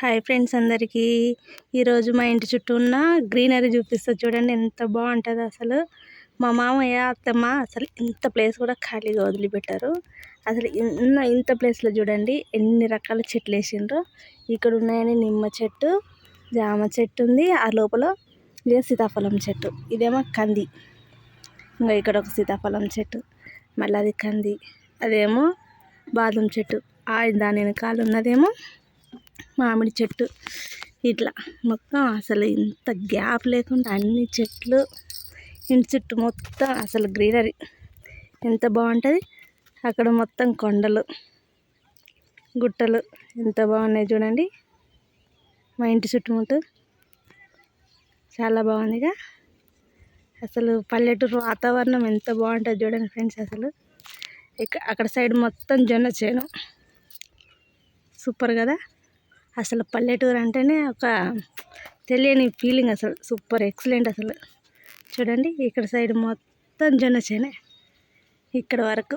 Hi friends అందరికీ. ఈరోజు మా ఇంటి చుట్టూ ఉన్న గ్రీనరీ చూపిస్తా చూడండి ఎంత బాగుంటుంది అసలు. మా మామయ్య అత్తమ్మ అసలు ఇంత ప్లేస్ కూడా ఖాళీగా వదిలిపెట్టారు. అసలు ఇన్న ఇంత ప్లేస్లో చూడండి ఎన్ని రకాల చెట్లు వేసిండ్రో. ఇక్కడ ఉన్నాయని నిమ్మ చెట్టు జామ చెట్టు ఉంది ఆ లోపల ఇదే సీతాఫలం చెట్టు ఇదేమో కంది. ఇంకా ఇక్కడ ఒక సీతాఫలం చెట్టు మళ్ళీ అది కంది అదేమో బాదం చెట్టు దాని వెనకాల ఉన్నదేమో మామిడి చెట్టు. ఇట్లా. మొత్తం అసలు ఇంత గ్యాప్ లేకుండా అన్ని చెట్లు ఇంటి చుట్టూ మొత్తం అసలు గ్రీనరీ. ఎంత బాగుంటుంది? అక్కడ మొత్తం కొండలు గుట్టలు ఎంత బాగున్నాయి చూడండి. మా ఇంటి చుట్టుముట్టు చాలా బాగుందిగా. అసలు పల్లెటూరు వాతావరణం ఎంత బాగుంటుంది చూడండి ఫ్రెండ్స్ అసలు. ఇక్కడ అక్కడ సైడ్ మొత్తం జొన్న చేను. సూపర్ కదా? అసలు పల్లెటూరు అంటేనే ఒక తెలియని ఫీలింగ్ అసలు. సూపర్ ఎక్సలెంట్ అసలు. చూడండి ఇక్కడ సైడ్ మొత్తం జొన్న చేనే ఇక్కడ వరకు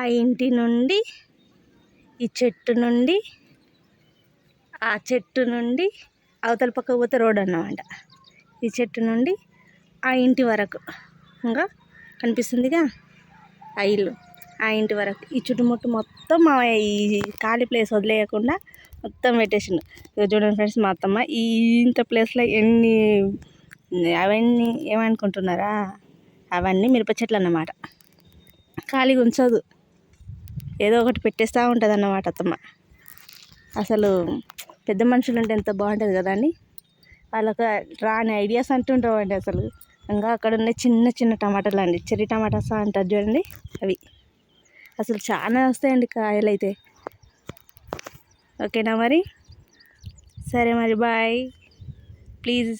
ఆ ఇంటి నుండి ఈ చెట్టు నుండి ఆ చెట్టు నుండి అవతల పక్క పోతే రోడ్ అన్నమాట. ఈ చెట్టు నుండి ఆ ఇంటి వరకు. ఇంకా కనిపిస్తుందిగా ఆ ఇల్లు. ఆ ఇంటి వరకు. ఈ చుట్టుముట్టు మొత్తం మా ఈ ఖాళీ ప్లేస్ వదిలేయకుండా మొత్తం పెట్టేసిండు. ఇక చూడండి ఫ్రెండ్స్ మా అత్తమ్మ ఈ ఇంత ప్లేస్లో ఎన్ని అవన్నీ ఏమనుకుంటున్నారా? అవన్నీ మిరప చెట్లు అన్నమాట. ఖాళీగా ఉంచదు. ఏదో ఒకటి పెట్టేస్తూ ఉంటుంది అన్నమాట అత్తమ్మ. అసలు పెద్ద మనుషులు ఉంటే ఎంత బాగుంటుంది కదా అండి వాళ్ళకి రాని ఐడియాస్ అంటుంటామండి అసలు. ఇంకా అక్కడ ఉన్న చిన్న చిన్న టమాటాలు అండి. చెర్రీ టమాటాస్ అంటారు చూడండి అవి. అసలు చాలా వస్తాయండి కాయలు అయితే ఓకేనా మరి? సరే మరి బాయ్. ప్లీజ్